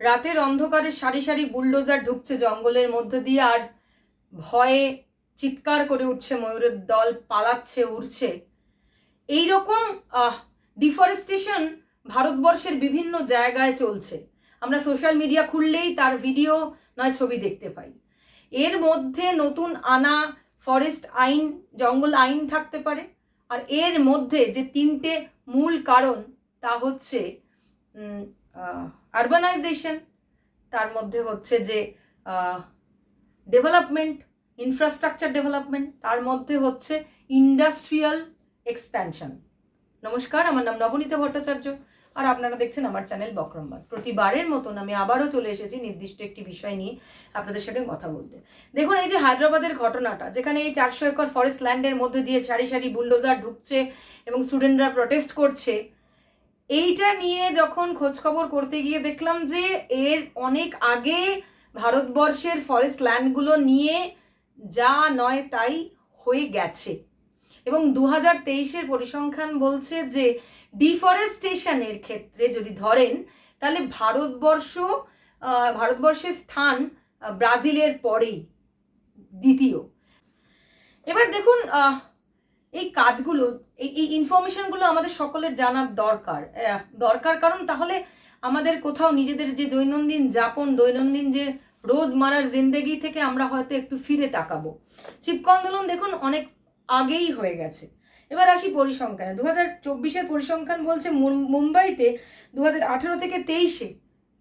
রাতের অন্ধকারে সারি সারি বুলডোজার ঢুকছে জঙ্গলের মধ্যে দিয়ে আর ভয়ে চিৎকার করে উঠছে ময়ূরের দল, পালাচ্ছে, উড়ছে। এই এইরকম ডিফরেস্টেশন ভারতবর্ষের বিভিন্ন জায়গায় চলছে। আমরা সোশ্যাল মিডিয়া খুললেই তার ভিডিও নয়, ছবি দেখতে পাই। এর মধ্যে নতুন আনা ফরেস্ট আইন, জঙ্গল আইন থাকতে পারে। আর এর মধ্যে যে তিনটে মূল কারণ তা হচ্ছে আরবানাইজেশন তার মধ্যে হচ্ছে যে ডেভেলপমেন্ট ইনফ্রাস্ট্রাকচার ডেভেলপমেন্ট তার মধ্যে হচ্ছে ইন্ডাস্ট্রিয়াল এক্সপ্যানশন নমস্কার, আমার নাম নবনীতা ভট্টাচার্য, আর আপনারা দেখছেন আমার চ্যানেল বক্রমবাস প্রতিবারের মতন আমি আবারও চলে এসেছি নির্দিষ্ট একটি বিষয় নিয়ে আপনাদের সাথে কথা বলতে। দেখুন, এই যে হায়দ্রাবাদের ঘটনাটা, যেখানে এই চারশো একর ফরেস্ট ল্যান্ডের মধ্যে দিয়ে সারি সারি বুলডোজার ঢুকছে এবং স্টুডেন্টরা প্রটেস্ট করছে এইটা নিয়ে যখন খোঁজখবর করতে গিয়ে দেখলাম যে এর অনেক আগে ভারতবর্ষের ফরেস্ট ল্যান্ডগুলো নিয়ে যা নয় তাই হয়ে গেছে। এবং দু হাজার তেইশের পরিসংখ্যান বলছে যে ডিফরেস্টেশনের ক্ষেত্রে যদি ধরেন, তাহলে ভারতবর্ষ ভারতবর্ষের স্থান ব্রাজিলের পরেই দ্বিতীয়। এবার দেখুন এই কাজগুলো, এই ইনফরমেশনগুলো আমাদের সকলের জানার দরকার। দরকার কারণ তাহলে আমাদের কোথাও নিজেদের যে দৈনন্দিন যাপন, দৈনন্দিন যে রোজমারার জিন্দেগি থেকে আমরা হয়তো একটু ফিরে তাকাবো। চিপক আন্দোলন দেখুন অনেক আগেই হয়ে গেছে। এবার আসি পরিসংখ্যানে। দু হাজার চব্বিশের পরিসংখ্যান বলছে মুম্বাইতে দু হাজার আঠেরো থেকে তেইশে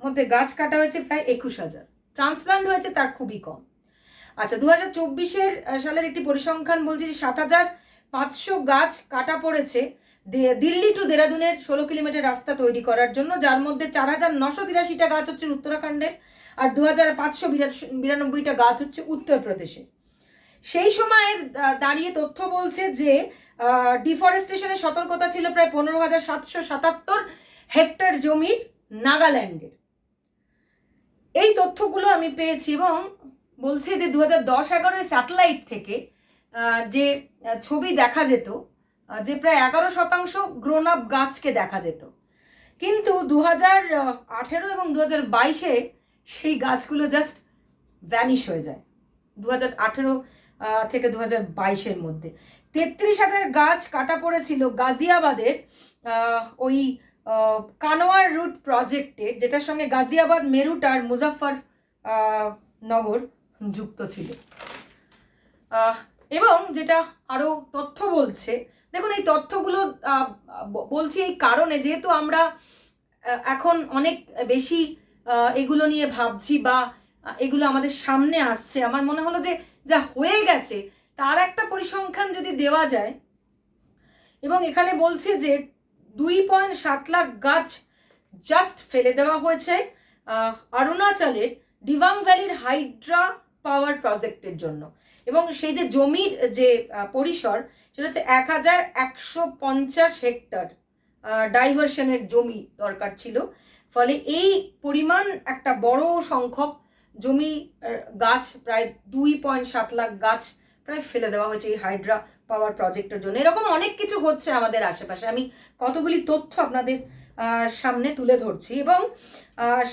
মধ্যে গাছ কাটা হয়েছে প্রায় একুশ হাজার। ট্রান্সপ্লান্ট হয়েছে তার খুবই কম। আচ্ছা দু হাজার চব্বিশের সালের একটি পরিসংখ্যান বলছে যে সাত হাজার পাঁচশো গাছ কাটা পড়েছে দিল্লি টু দেরাদুনের ষোলো কিলোমিটার রাস্তা তৈরি করার জন্য, যার মধ্যে চার হাজার নশো তিরাশিটা গাছ হচ্ছে উত্তরাখণ্ডের আর দু হাজার পাঁচশো বিরানব্বইটা গাছ হচ্ছে উত্তরপ্রদেশে। সেই সময়ের দাঁড়িয়ে তথ্য বলছে যে ডিফরেস্টেশনের সতর্কতা ছিল প্রায় পনেরো হাজার সাতশো সাতাত্তর হেক্টর জমির নাগাল্যান্ডের। এই তথ্যগুলো আমি পেয়েছি এবং বলছে যে দু হাজার দশ এগারোয় স্যাটেলাইট থেকে যে ছবি দেখা যেত যে প্রায় এগারো শতাংশ গ্রোন আপ গাছকে দেখা যেত। কিন্তু দু হাজার আঠেরো এবং দু হাজার বাইশে সেই গাছগুলো জাস্ট ভ্যানিশ হয়ে যায়। দু হাজার আঠেরো থেকে দু হাজার বাইশের মধ্যে। তেত্রিশ হাজার গাছ কাটা পড়েছিল গাজিয়াবাদের ওই কানোয়ার রুট প্রজেক্টে যেটার সঙ্গে গাজিয়াবাদ, মেরুট আর মুজাফর নগর যুক্ত ছিল। এবং যেটা আরও তথ্য বলছে, দেখুন এই তথ্যগুলো বলছি এই কারণে যেহেতু আমরা এখন অনেক বেশি এগুলো নিয়ে ভাবছি বা এগুলো আমাদের সামনে আসছে, আমার মনে হলো যে যা হয়ে গেছে, তার একটা পরিসংখ্যান যদি দেওয়া যায়, এবং এখানে বলছে যে দুই পয়েন্ট সাত লাখ গাছ জাস্ট ফেলে দেওয়া হয়েছে অরুণাচলের ডিভাং ভ্যালির হাইড্রা পাওয়ার প্রজেক্টের জন্য। এবং সেই যে জমির, যে পরিসর, সেটা হচ্ছে এক হাজার একশো পঞ্চাশ হেক্টর ডাইভার্সনের জমি দরকার ছিল। ফলে এই পরিমাণ একটা বড় সংখ্যক জমি গাছ, প্রায় দুই পয়েন্ট সাত লাখ গাছ প্রায় ফেলে দেওয়া হয়েছে এই হাইড্রা পাওয়ার প্রজেক্টের জন্য। এরকম অনেক কিছু হচ্ছে আমাদের আশেপাশে। আমি কতগুলি তথ্য আপনাদের সামনে তুলে ধরছি এবং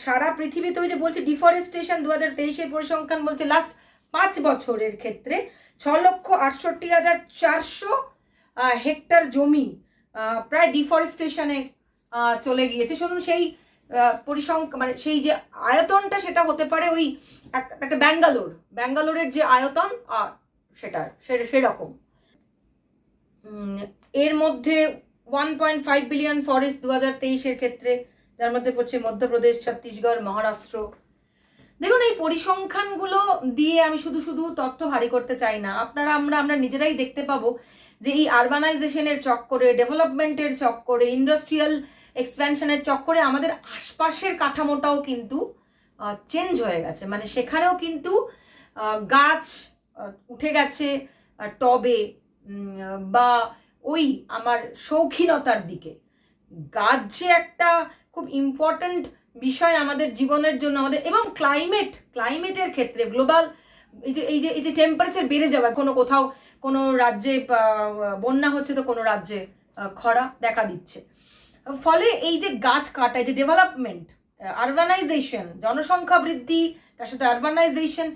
সারা পৃথিবীতে ওই যে বলছে, ডিফরেস্টেশন দু হাজার তেইশের পরিসংখ্যান বলছে, লাস্ট পাঁচ বছরের ক্ষেত্রে ছ লক্ষ আটষট্টি হাজার চারশো হেক্টর জমি প্রায় ডিফরেস্টেশনে চলে গিয়েছে। শুনুন, সেই পরিসংখ্যা মানে সেই যে আয়তনটা সেটা হতে পারে ওই এক- একটা ব্যাঙ্গালোর। ব্যাঙ্গালোরের যে আয়তন সেটা সেরকম। এর মধ্যে one point five billion forest দু হাজার তেইশের ক্ষেত্রে, যার মধ্যে পড়ছে মধ্যপ্রদেশ, ছত্তিশগড়, মহারাষ্ট্র দেখুন, এই পরিসংখ্যানগুলো দিয়ে আমি শুধু শুধু তথ্য ভারী করতে চাই না। আপনারা, আমরা আমরা নিজেরাই দেখতে পাবো যে এই আরবানাইজেশনের চক্করে ডেভেলপমেন্টের চক্করে ইন্ডাস্ট্রিয়াল এক্সপ্যানশনের চক্করে আমাদের আশপাশের কাঠামোটাও কিন্তু চেঞ্জ হয়ে গেছে। মানে সেখানেও কিন্তু গাছ উঠে গেছে টবে বা ওই আমার শৌখিনতার দিকে। গাছ যে একটা খুব ইম্পর্ট্যান্ট বিষয় আমাদের জীবনের জন্য আমাদের, এবং ক্লাইমেট ক্লাইমেটের ক্ষেত্রে গ্লোবাল এই যে এই যে এই যে টেম্পারেচার বেড়ে যাওয়া কোনো কোথাও, কোনো রাজ্যে বন্যা হচ্ছে তো কোনো রাজ্যে খরা দেখা দিচ্ছে। ফলে এই যে গাছ কাটা, এই যে ডেভেলপমেন্ট আরবানাইজেশন জনসংখ্যা বৃদ্ধি, তার সাথে আরবানাইজেশন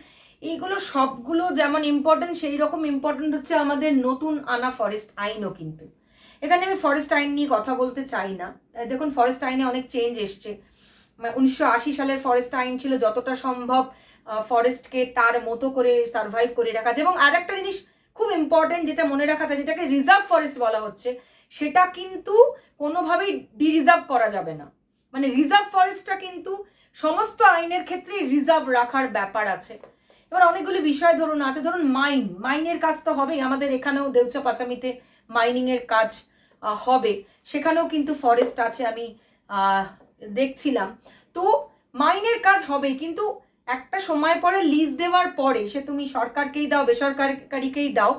এইগুলো সবগুলো যেমন ইম্পর্টেন্ট সেই রকম ইম্পর্টেন্ট হচ্ছে আমাদের নতুন আনা ফরেস্ট আইনও কিন্তু। এখানে আমি ফরেস্ট আইন নিয়ে কথা বলতে চাই না। দেখুন ফরেস্ট আইনে অনেক চেঞ্জ এসছে। উনিশশো আশি সালের ফরেস্ট আইন ছিল, যতটা সম্ভব ফরেস্টকে তার মতো করে সার্ভাইভ করে রাখা এবং আর একটা জিনিস খুব ইম্পর্টেন্ট যেটা মনে রাখা যায়, যেটাকে রিজার্ভ ফরেস্ট বলা হচ্ছে, সেটা কিন্তু কোনোভাবেই ডিরিজার্ভ করা যাবে না। মানে রিজার্ভ ফরেস্টটা কিন্তু সমস্ত আইনের ক্ষেত্রে রিজার্ভ রাখার ব্যাপার আছে। এবার অনেকগুলি বিষয় ধরুন আছে, ধরুন মাইন মাইনের কাজ তো হবেই, আমাদের এখানেও দেউচা পাচামিতে মাইনিংয়ের কাজ হবে। সেখানেও কিন্তু ফরেস্ট আছে, আমি দেখছিলাম। তো মাইনের কাজ হবে কিন্তু একটা সময় পরে লিজ দেওয়ার পরে সে তুমি সরকারকেই দাও, বেসরকারিকেই দাও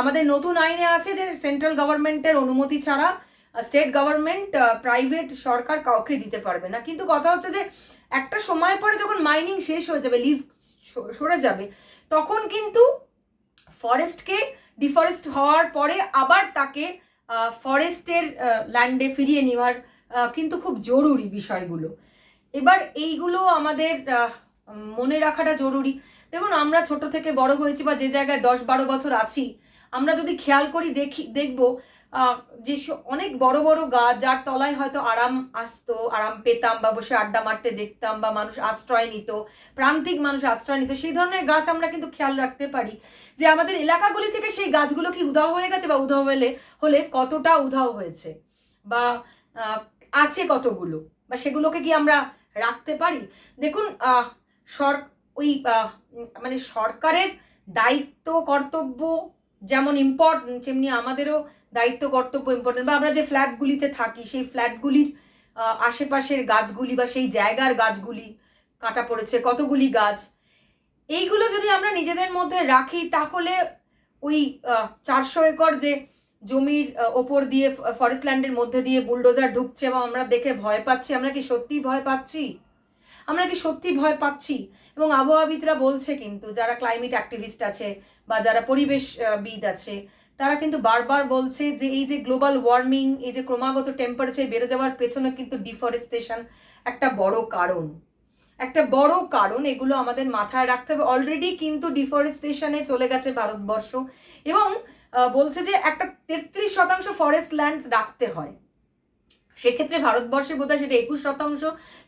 আমাদের নতুন আইনে আছে যে সেন্ট্রাল গভর্নমেন্টের অনুমতি ছাড়া স্টেট গভর্নমেন্ট প্রাইভেট সরকার কাউকে দিতে পারবে না। কিন্তু কথা হচ্ছে যে একটা সময় পরে যখন মাইনিং শেষ হয়ে যাবে লিজ সরে যাবে, তখন কিন্তু ফরেস্টকে ডিফরেস্ট হওয়ার পরে আবার তাকে ফরেস্টের ল্যান্ডে ফিরিয়ে নেওয়ার কিন্তু খুব জরুরি বিষয়গুলো। এবার এইগুলো আমাদের মনে রাখাটা জরুরি। দেখুন, আমরা ছোট থেকে বড় হয়েছি বা যে জায়গায় দশ বারো বছর আছি, আমরা যদি খেয়াল করি, দেখি, দেখব যে অনেক বড় বড় গাছ যার তলায় হয়তো আরাম আসতো, আরাম পেতাম বা বসে আড্ডা মারতে দেখতাম বা মানুষ আশ্রয় নিত, প্রান্তিক মানুষ আশ্রয় নিত, সেই ধরনের গাছ আমরা কিন্তু খেয়াল রাখতে পারি যে আমাদের এলাকাগুলি থেকে সেই গাছগুলো কি উধাও হয়ে গেছে বা উধাও হলে হলে কতটা উধাও হয়েছে বা আছে কতগুলো? বা সেগুলোকে কি আমরা রাখতে পারি? দেখুন সর, ওই মানে সরকারের দায়িত্ব, কর্তব্য যেমন ইম্পর্টেন্ট তেমনি আমাদেরও দায়িত্ব, কর্তব্য ইম্পর্টেন্ট বা আমরা যে ফ্ল্যাটগুলিতে থাকি, সেই ফ্ল্যাটগুলির আশেপাশের গাছগুলি বা সেই জায়গার গাছগুলি কাটা পড়েছে, কতগুলি গাছ? এইগুলো যদি আমরা নিজেদের মধ্যে রাখি, তাহলে ওই চারশো একর যে জমির ওপর দিয়ে ফরেস্ট ল্যান্ডের মধ্যে দিয়ে বুলডোজার ঢুকছে এবং আমরা দেখে ভয় পাচ্ছি। আমরা কি সত্যি ভয় পাচ্ছি? আমরা কি সত্যি ভয় পাচ্ছি? এবং আবহাওয়াবিদরা বলছে কিন্তু, যারা ক্লাইমেট অ্যাক্টিভিস্ট আছে বা যারা পরিবেশ বিদ আছে, তারা কিন্তু বারবার বলছে যে এই যে গ্লোবাল ওয়ার্মিং এই যে ক্রমাগত টেম্পারেচার বেড়ে যাওয়ার পেছনে কিন্তু ডিফরেস্টেশন একটা বড় কারণ। একটা বড় কারণ এগুলো আমাদের মাথায় রাখতে হবে। অলরেডি কিন্তু ডিফরেস্টেশনে চলে গেছে ভারতবর্ষ এবং বলছে যে একটা তেত্রিশ শতাংশ ফরেস্ট ল্যান্ড রাখতে হয়। সেক্ষেত্রে ভারতবর্ষে বোধহয় সেটা একুশ শতাংশ,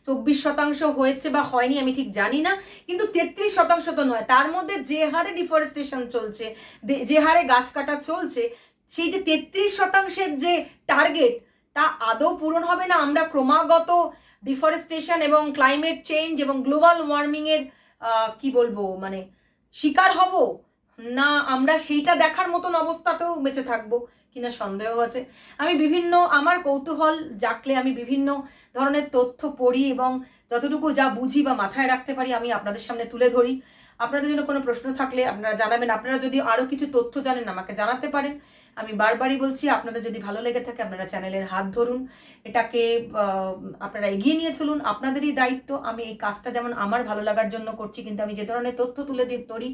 চব্বিশ শতাংশ হয়েছে বা হয়নি, আমি ঠিক জানি না। কিন্তু তেত্রিশ শতাংশ তো নয়, তার মধ্যে যে হারে ডিফরেস্টেশন চলছে যে হারে গাছ কাটা চলছে, সেই যে তেত্রিশ শতাংশের যে টার্গেট তা আদৌ পূরণ হবে না। আমরা ক্রমাগত ডিফরেস্টেশন এবং ক্লাইমেট চেঞ্জ এবং গ্লোবাল ওয়ার্মিংয়ের কি বলব মানে শিকার হব না, আমরা সেইটা দেখার মতন অবস্থাতেও বেঁচে থাকব কিনা সন্দেহ আছে। আমি বিভিন্ন, আমার কৌতূহল জাগলে আমি বিভিন্ন ধরনের তথ্য পড়ি এবং যতটুকু যা বুঝি বা মাথায় রাখতে পারি আমি আপনাদের সামনে তুলে ধরি। আপনাদের জন্য কোনো প্রশ্ন থাকলে আপনারা জানাবেন। আপনারা যদি আরও কিছু তথ্য জানেন, আমাকে জানাতে পারেন। আমি বারবারই বলছি, আপনাদের যদি ভালো লেগে থাকে আপনারা চ্যানেলের হাত ধরুন। এটাকে আপনারা এগিয়ে নিয়ে চলুন। আপনাদেরই দায়িত্ব। আমি এই কাজটা যেমন আমার ভালো লাগার জন্য করছি, কিন্তু আমি যে ধরনের তথ্য তুলে দিই ধরি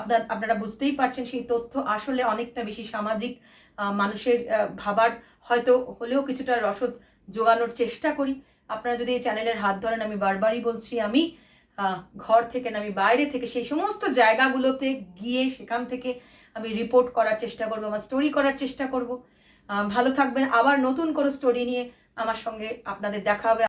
আপনার, আপনারা বুঝতেই পারছেন সেই তথ্য আসলে অনেকটা বেশি সামাজিক মানুষের ভাবার, হয়তো হলেও কিছুটা রসদ জোগানোর চেষ্টা করি। আপনারা যদি এই চ্যানেলের হাত ধরেন, আমি বারবারই বলছি, আমি ঘর থেকে না আমি বাইরে থেকে সেই সমস্ত জায়গাগুলোতে গিয়ে সেখান থেকে আমি রিপোর্ট করার চেষ্টা করব, আমার স্টোরি করার চেষ্টা করব। ভালো থাকবেন। আবার নতুন কোনো স্টোরি নিয়ে আমার সঙ্গে আপনাদের দেখা হবে।